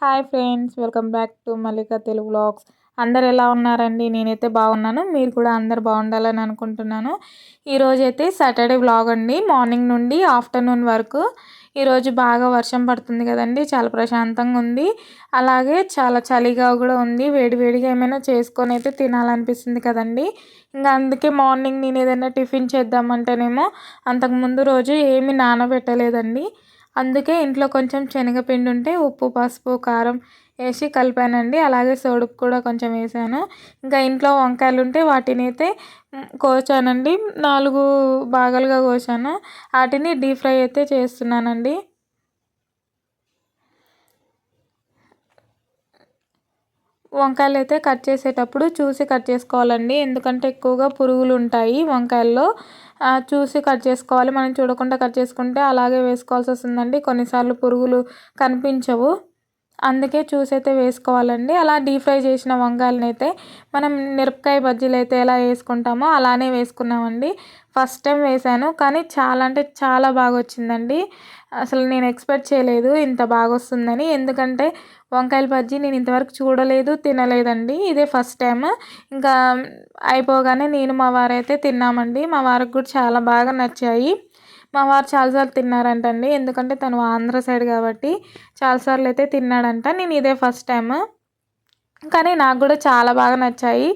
Hi friends welcome back to Mallika Telugu vlogs. అందరు ఎలా ఉన్నారండి? నేనైతే బాగున్నాను. మీరు కూడా అందరు బాగుండాలని అనుకుంటున్నాను. ఈరోజు అయితే సాటర్డే వ్లాగ్ అండి. మార్నింగ్ నుండి ఆఫ్టర్నూన్ వరకు. ఈరోజు బాగా వర్షం పడుతుంది కదండి. చాలా ప్రశాంతంగా ఉంది. అలాగే చాలా చలిగా కూడా ఉంది. వేడివేడిగా ఏమైనా చేసుకొని అయితే తినాలనిపిస్తుంది కదండి. ఇంకా అందుకే మార్నింగ్ నేను ఏదైనా టిఫిన్ చేద్దామంటేనేమో అంతకుముందు రోజు ఏమి నానబెట్టలేదండి. అందుకే ఇంట్లో కొంచెం శనగపిండి ఉంటే ఉప్పు పసుపు కారం వేసి కలిపానండి. అలాగే సోడుపు కూడా కొంచెం వేసాను. ఇంకా ఇంట్లో వంకాయలు ఉంటే వాటిని అయితే కోసానండి. నాలుగు భాగాలుగా కోసాను. వాటిని డీప్ ఫ్రై అయితే చేస్తున్నానండి. వంకాయలు అయితే కట్ చేసేటప్పుడు చూసి కట్ చేసుకోవాలండి. ఎందుకంటే ఎక్కువగా పురుగులు ఉంటాయి వంకాయల్లో. చూసి కట్ చేసుకోవాలి. మనం చూడకుండా కట్ చేసుకుంటే అలాగే వేసుకోవాల్సి వస్తుందండి. కొన్నిసార్లు పురుగులు కనిపించవు. అందుకే చూసి అయితే వేసుకోవాలండి. అలా డీప్ ఫ్రై చేసిన వంకాయలని అయితే మనం మిరపకాయ బజ్జీలు అయితే ఎలా వేసుకుంటామో అలానే వేసుకున్నామండి. ఫస్ట్ టైం వేసాను కానీ చాలా అంటే చాలా బాగా వచ్చిందండి అసలు నేను ఎక్స్పెక్ట్ చేయలేదు ఇంత బాగా వస్తుందని ఎందుకంటే వంకాయల బజ్జీ నేను ఇంతవరకు చూడలేదు తినలేదండి. ఇదే ఫస్ట్ టైం. ఇంకా అయిపోగానే నేను మా వారైతే తిన్నామండి. మా వారికి కూడా చాలా బాగా నచ్చాయి. మా వారు చాలాసార్లు తిన్నారంటండి. ఎందుకంటే తను ఆంధ్ర సైడ్ కాబట్టి చాలాసార్లు అయితే తిన్నాడంట. నేను ఇదే ఫస్ట్ టైం కానీ నాకు కూడా చాలా బాగా నచ్చాయి.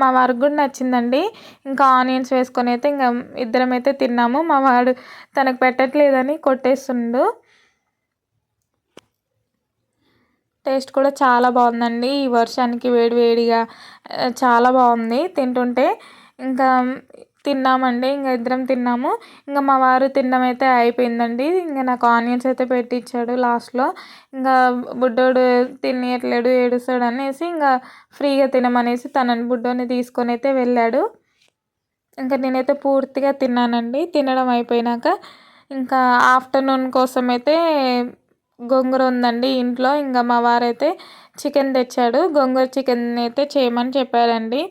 మా వారికి కూడా నచ్చిందండి. ఇంకా ఆనియన్స్ వేసుకొని అయితే ఇంకా ఇద్దరం అయితే తిన్నాము. మా వాడు తనకు పెట్టట్లేదని కొట్టేస్తుండు. టేస్ట్ కూడా చాలా బాగుందండి. ఈ వర్షానికి వేడి వేడిగా చాలా బాగుంది తింటుంటే. ఇంకా తిన్నామండి. ఇంకా ఇద్దరం తిన్నాము. ఇంకా మా వారు తినడం అయితే అయిపోయిందండి. ఇంకా నాకు ఆనియన్స్ అయితే పెట్టించాడు లాస్ట్లో. ఇంకా బుడ్డోడు తినేయట్లేడు ఏడుస్తాడు అనేసి ఇంకా ఫ్రీగా తినమనేసి తనని బుడ్డోని తీసుకొని అయితే వెళ్ళాడు. ఇంకా నేనైతే పూర్తిగా తిన్నానండి. తినడం అయిపోయినాక ఇంకా ఆఫ్టర్నూన్ కోసం అయితే గొంగూర ఉందండి ఇంట్లో. ఇంకా మా వారైతే చికెన్ తెచ్చాడు. గొంగూర చికెన్ అయితే చేయమని చెప్పారండి.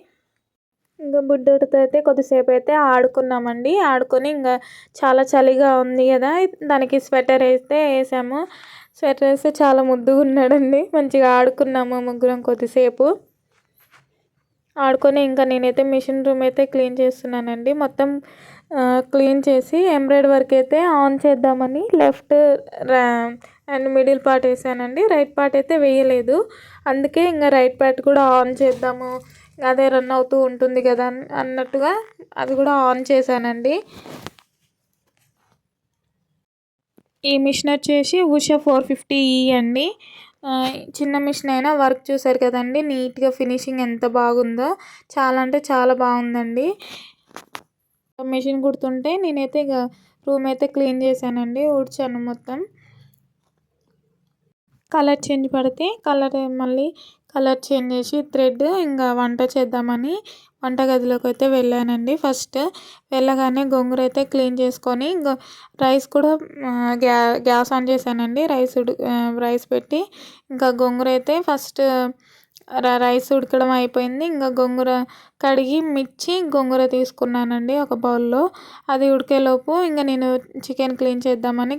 ఇంకా బుడ్డోడితో అయితే కొద్దిసేపు అయితే ఆడుకున్నామండి. ఆడుకొని ఇంకా చాలా చలిగా ఉంది కదా. దానికి స్వెటర్ వేస్తే వేసాము. స్వెటర్ వేస్తే చాలా ముద్దుగా ఉన్నాడండి. మంచిగా ఆడుకున్నాము ముగ్గురం కొద్దిసేపు. ఆడుకొని ఇంకా నేనైతే మిషన్ రూమ్ అయితే క్లీన్ చేస్తున్నానండి. మొత్తం క్లీన్ చేసి ఎంబ్రాయిడ్ వర్క్ అయితే ఆన్ చేద్దామని లెఫ్ట్ అండ్ మిడిల్ పార్ట్ వేసానండి. రైట్ పార్ట్ అయితే వేయలేదు. అందుకే ఇంకా రైట్ పార్ట్ కూడా ఆన్ చేద్దాము. అదే రన్ అవుతూ ఉంటుంది కదా అన్నట్టుగా అది కూడా ఆన్ చేశానండి. ఈ మిషన్ వచ్చేసి ఉషా ఫోర్ ఫిఫ్టీ ఈ అండి. చిన్న మిషన్ అయినా వర్క్ చూసారు కదండి నీట్గా ఫినిషింగ్ ఎంత బాగుందో. చాలా అంటే చాలా బాగుందండి. మిషన్ కుడుతుంటే నేనైతే ఇక రూమ్ అయితే క్లీన్ చేశానండి ఊడ్చాను మొత్తం. కలర్ చేంజ్ పడితే కలర్ మళ్ళీ కలర్ చేంజ్ చేసి థ్రెడ్ ఇంకా వంట చేద్దామని వంటగదిలోకి అయితే వెళ్ళానండి. ఫస్ట్ వెళ్ళగానే గొంగూర అయితే క్లీన్ చేసుకొని ఇంకా రైస్ కూడా గ్యా గ్యాస్ ఆన్ చేశానండి. రైస్ ఉడి రైస్ పెట్టి ఇంకా గొంగూర అయితే ఫస్ట్ రైస్ ఉడకడం అయిపోయింది. ఇంకా గొంగూర కడిగి మిర్చి గొంగూర తీసుకున్నానండి ఒక బౌల్లో. అది ఉడికేలోపు ఇంకా నేను చికెన్ క్లీన్ చేద్దామని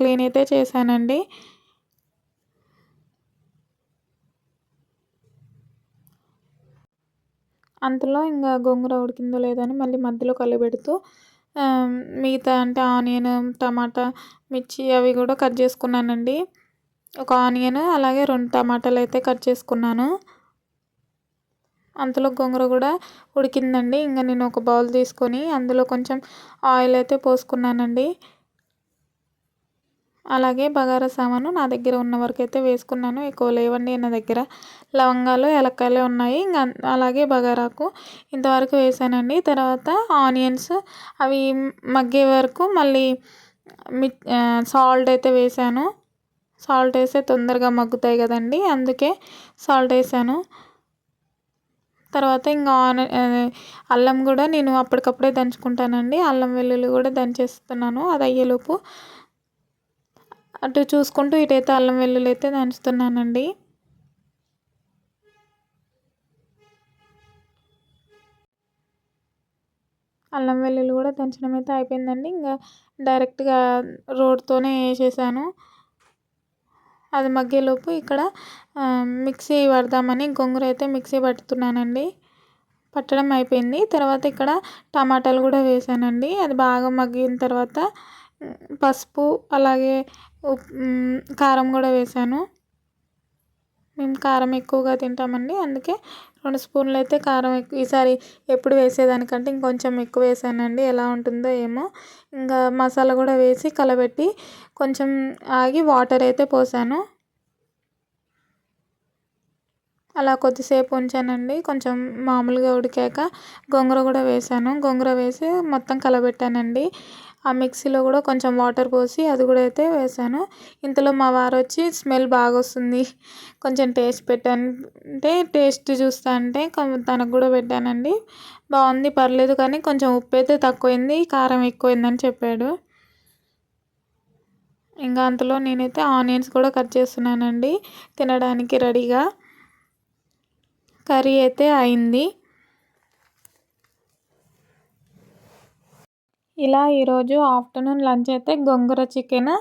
క్లీన్ అయితే చేశానండి. అంతలో ఇంకా గోంగూర ఉడికిందో లేదో అని మళ్ళీ మధ్యలో కలిపెడుతూ మిగతా అంటే ఆనియన్ టమాటా మిర్చి అవి కూడా కట్ చేసుకున్నానండి. ఒక ఆనియన్ అలాగే రెండు టమాటాలు అయితే కట్ చేసుకున్నాను. అంతలో గోంగూర కూడా ఉడికిందండి. ఇంకా నేను ఒక బౌల్ తీసుకొని అందులో కొంచెం ఆయిల్ అయితే పోసుకున్నానండి. అలాగే బగారా సామాను నా దగ్గర ఉన్న వరకు అయితే వేసుకున్నాను. ఎక్కువ లేవండి నా దగ్గర లవంగాలు ఎలక్కాయలు ఉన్నాయి. ఇంకా అలాగే బగారాకు ఇంతవరకు వేసానండి. తర్వాత ఆనియన్స్ అవి మగ్గే వరకు మళ్ళీ మి సాల్ట్ అయితే వేసాను. సాల్ట్ వేస్తే తొందరగా మగ్గుతాయి కదండి అందుకే సాల్ట్ వేసాను. తర్వాత ఇంకా ఆన్ అల్లం కూడా నేను అప్పటికప్పుడే దంచుకుంటానండి. అల్లం వెల్లుల్లి కూడా దంచేస్తున్నాను. అది అయ్యేలోపు అటు చూసుకుంటూ ఇటైతే అల్లం వెల్లుల్లి అయితే దంచుతున్నానండి. అల్లం వెల్లుల్లి కూడా దంచడం అయితే అయిపోయిందండి. ఇంకా డైరెక్ట్గా రోడ్తోనే వేసేసాను. అది మగ్గేలోపు ఇక్కడ మిక్సీ పడదామని గొంగర అయితే మిక్సీ పడుతున్నానండి పట్టడం అయిపోయింది. తర్వాత ఇక్కడ టమాటాలు కూడా వేసానండి. అది బాగా మగ్గిన తర్వాత పసుపు అలాగే కారం కూడా వేసాను. మేము కారం ఎక్కువగా తింటామండి. అందుకే రెండు స్పూన్లు అయితే కారం ఎక్కువ ఈసారి ఎప్పుడు వేసేదానికంటే ఇంకొంచెం ఎక్కువ వేసానండి. ఎలా ఉంటుందో ఏమో. ఇంకా మసాలా కూడా వేసి కలబెట్టి కొంచెం ఆగి వాటర్ అయితే పోసాను. అలా కొద్దిసేపు ఉంచానండి. కొంచెం మామూలుగా ఉడికాక గోంగూర కూడా వేసాను. గోంగూర వేసి మొత్తం కలబెట్టానండి. ఆ మిక్సీలో కూడా కొంచెం వాటర్ పోసి అది కూడా అయితే వేసాను. ఇంతలో మా వారు వచ్చి స్మెల్ బాగా వస్తుంది కొంచెం టేస్ట్ పెట్టాను. అంటే టేస్ట్ చూస్తా అంటే తనకు కూడా పెట్టానండి. బాగుంది పర్లేదు కానీ కొంచెం ఉప్పు అయితే తక్కువైంది కారం ఎక్కువైందని చెప్పాడు. ఇంకా అంతలో నేనైతే ఆనియన్స్ కూడా కట్ చేస్తున్నానండి తినడానికి రెడీగా. కర్రీ అయితే అయింది. ఇలా ఈరోజు ఆఫ్టర్నూన్ లంచ్ అయితే గోంగూర చికెన్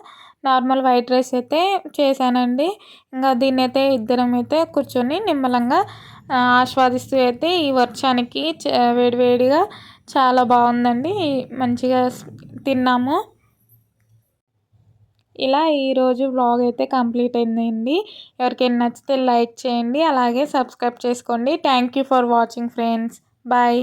నార్మల్ వైట్ రైస్ అయితే చేశానండి. ఇంకా దీన్ని అయితే ఇద్దరం అయితే కూర్చొని నిమ్మలంగా ఆస్వాదిస్తూ అయితే ఈ వర్షానికి వేడివేడిగా చాలా బాగుందండి. మంచిగా తిన్నాము. ఇలా ఈరోజు బ్లాగ్ అయితే కంప్లీట్ అయిందండి. ఎవరికైనా నచ్చితే లైక్ చేయండి అలాగే సబ్స్క్రైబ్ చేసుకోండి. Thank you for watching friends. Bye.